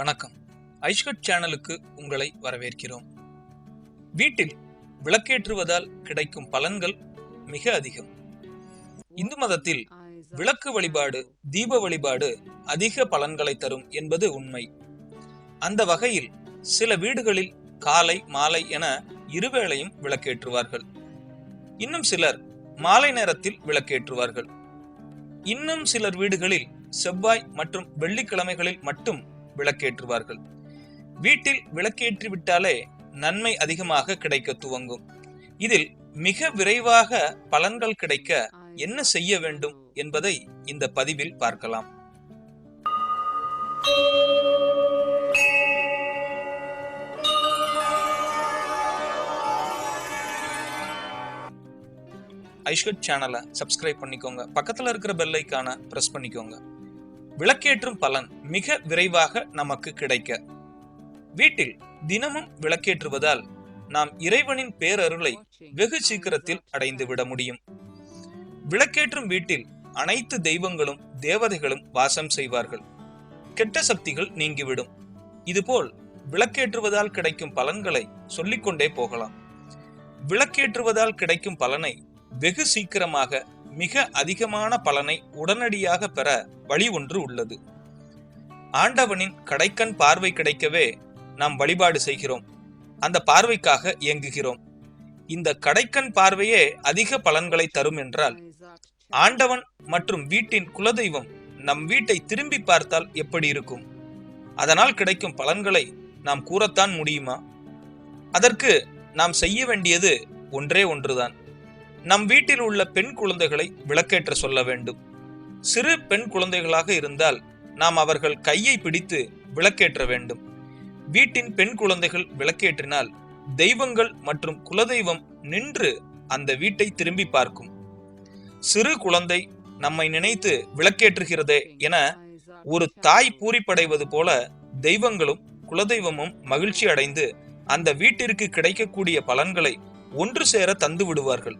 வணக்கம். ஐஷ்கட் சேனலுக்கு உங்களை வரவேற்கிறோம். வீட்டில் விளக்கேற்றுவதால் கிடைக்கும் பலன்கள் மிக அதிகம். இந்து மதத்தில் விளக்கு வழிபாடு தீப வழிபாடு அதிக பலன்களை தரும் என்பது உண்மை. அந்த வகையில் சில வீடுகளில் காலை மாலை என இருவேளையும் விளக்கேற்றுவார்கள். இன்னும் சிலர் மாலை நேரத்தில் விளக்கேற்றுவார்கள். இன்னும் சிலர் வீடுகளில் செவ்வாய் மற்றும் வெள்ளிக்கிழமைகளில் மட்டும் விளக்கேற்றுவார்கள். வீட்டில் விளக்கேற்றி விட்டாலே நன்மை அதிகமாக கிடைக்க துவங்கும். இதில் மிக விரைவாக பலன்கள் கிடைக்க என்ன செய்ய வேண்டும் என்பதை இந்த பதிவில் பார்க்கலாம். ஐஷ்கட் சேனலை சப்ஸ்கிரைப் பண்ணிக்கோங்க. பக்கத்துல இருக்கிற பெல் ஐக்கான பிரஸ் பண்ணிக்கோங்க. விளக்கேற்றும் பலன் மிக விரைவாக நமக்கு கிடைக்க. வீட்டில் தினமும் விளக்கேற்றுவதால் நாம் இறைவனின் பேரருளை வெகு சீக்கிரத்தில் அடைந்து விட முடியும். விளக்கேற்றும் வீட்டில் அனைத்து தெய்வங்களும் தேவதைகளும் வாசம் செய்வார்கள். கெட்ட சக்திகள் நீங்கிவிடும். இதுபோல் விளக்கேற்றுவதால் கிடைக்கும் பலன்களை சொல்லிக்கொண்டே போகலாம். விளக்கேற்றுவதால் கிடைக்கும் பலனை வெகு சீக்கிரமாக மிக அதிகமான பலனை உடனடியாக பெற வழி ஒன்று உள்ளது. ஆண்டவனின் கடைக்கண் பார்வை கிடைக்கவே நாம் வழிபாடு செய்கிறோம். அந்த பார்வைக்காக இயங்குகிறோம். இந்த கடைக்கண் பார்வையே அதிக பலன்களை தரும் என்றால் ஆண்டவன் மற்றும் வீட்டின் குலதெய்வம் நம் வீட்டை திரும்பி பார்த்தால் எப்படி இருக்கும்? அதனால் கிடைக்கும் பலன்களை நாம் கூறத்தான் முடியுமா? அதற்கு நாம் செய்ய வேண்டியது ஒன்றே ஒன்றுதான். நம் வீட்டில் உள்ள பெண் குழந்தைகளை விளக்கேற்ற சொல்ல வேண்டும். சிறு பெண் குழந்தைகளாக இருந்தால் நாம் அவர்கள் கையை பிடித்து விளக்கேற்ற வேண்டும். வீட்டின் பெண் குழந்தைகள் விளக்கேற்றினால் தெய்வங்கள் மற்றும் குலதெய்வம் நின்று அந்த வீட்டை திரும்பி பார்க்கும். சிறு குழந்தை நம்மை நினைத்து விளக்கேற்றுகிறதே என ஒரு தாய் பூரிப்படைவது போல தெய்வங்களும் குலதெய்வமும் மகிழ்ச்சி அடைந்து அந்த வீட்டிற்கு கிடைக்கக்கூடிய பலன்களை ஒன்று சேர தந்து விடுவார்கள்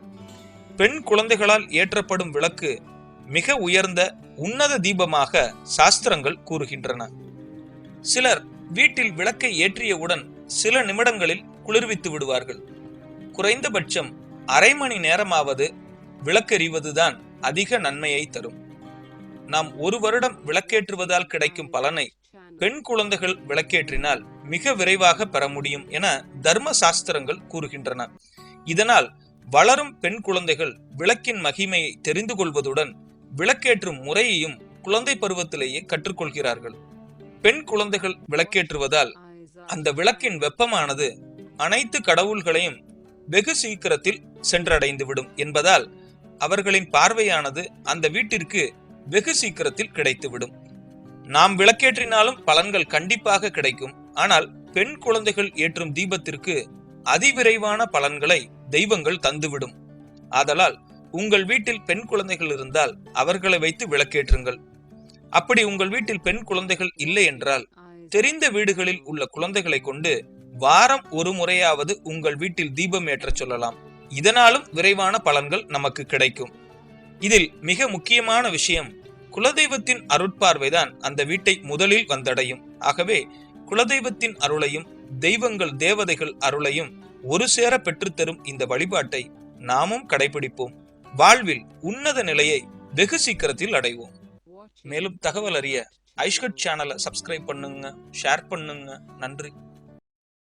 பெண் குழந்தைகளால் ஏற்றப்படும் விளக்கு மிக உயர்ந்த உன்னத தீபமாக சாஸ்திரங்கள் கூறுகின்றன. சிலர் வீட்டில் விளக்கை ஏற்றியவுடன் சில நிமிடங்களில் குளிர்வித்து விடுவார்கள். குறைந்தபட்சம் அரை மணி நேரமாவது விளக்கெறிவதுதான் அதிக நன்மையை தரும். நாம் ஒரு வருடம் விளக்கேற்றுவதால் கிடைக்கும் பலனை பெண் குழந்தைகள் விளக்கேற்றினால் மிக விரைவாக பெற முடியும் என தர்ம சாஸ்திரங்கள் கூறுகின்றன. இதனால் வளரும் பெண் குழந்தைகள் விளக்கின் மகிமையை தெரிந்து கொள்வதுடன் விளக்கேற்றும் முறையையும் குழந்தை பருவத்திலேயே கற்றுக்கொள்கிறார்கள். பெண் குழந்தைகள் விளக்கேற்றுவதால் அந்த விளக்கின் வெப்பமானது அனைத்து கடவுள்களையும் வெகு சீக்கிரத்தில் சென்றடைந்து விடும் என்பதால் அவர்களின் பார்வையானது அந்த வீட்டிற்கு வெகு சீக்கிரத்தில் கிடைத்துவிடும். நாம் விளக்கேற்றினாலும் பலன்கள் கண்டிப்பாக கிடைக்கும். ஆனால் பெண் குழந்தைகள் ஏற்றும் தீபத்திற்கு அதிவிரைவான பலன்களை தெய்வங்கள் தந்துவிடும். ஆதலால் உங்கள் வீட்டில் பெண் குழந்தைகள் இருந்தால் அவர்களை வைத்து விளக்கேற்றுங்கள். அப்படி உங்கள் வீட்டில் பெண் குழந்தைகள் இல்லை என்றால் தெரிந்த வீடுகளில் உள்ள குழந்தைகளை கொண்டு வாரம் ஒரு முறையாவது உங்கள் வீட்டில் தீபம் ஏற்றச் சொல்லலாம். இதனாலும் விரைவான பலன்கள் நமக்கு கிடைக்கும். இதில் மிக முக்கியமான விஷயம் குலதெய்வத்தின் அருட்பார்வைதான் அந்த வீட்டை முதலில் வந்தடையும். ஆகவே குலதெய்வத்தின் அருளையும் தெய்வங்கள் தேவதைகள் அருளையும் ஒரு சேர பெற்றுத்தரும் இந்த வழிபாட்டை நாமும் கடைபிடிப்போம். வாழ்வில் உன்னத நிலையை வெகு சீக்கிரத்தில் அடைவோம். மேலும் தகவல் அறிய ஐஷ்கட் சேனலை சப்ஸ்கிரைப் பண்ணுங்க ஷேர் பண்ணுங்க. நன்றி.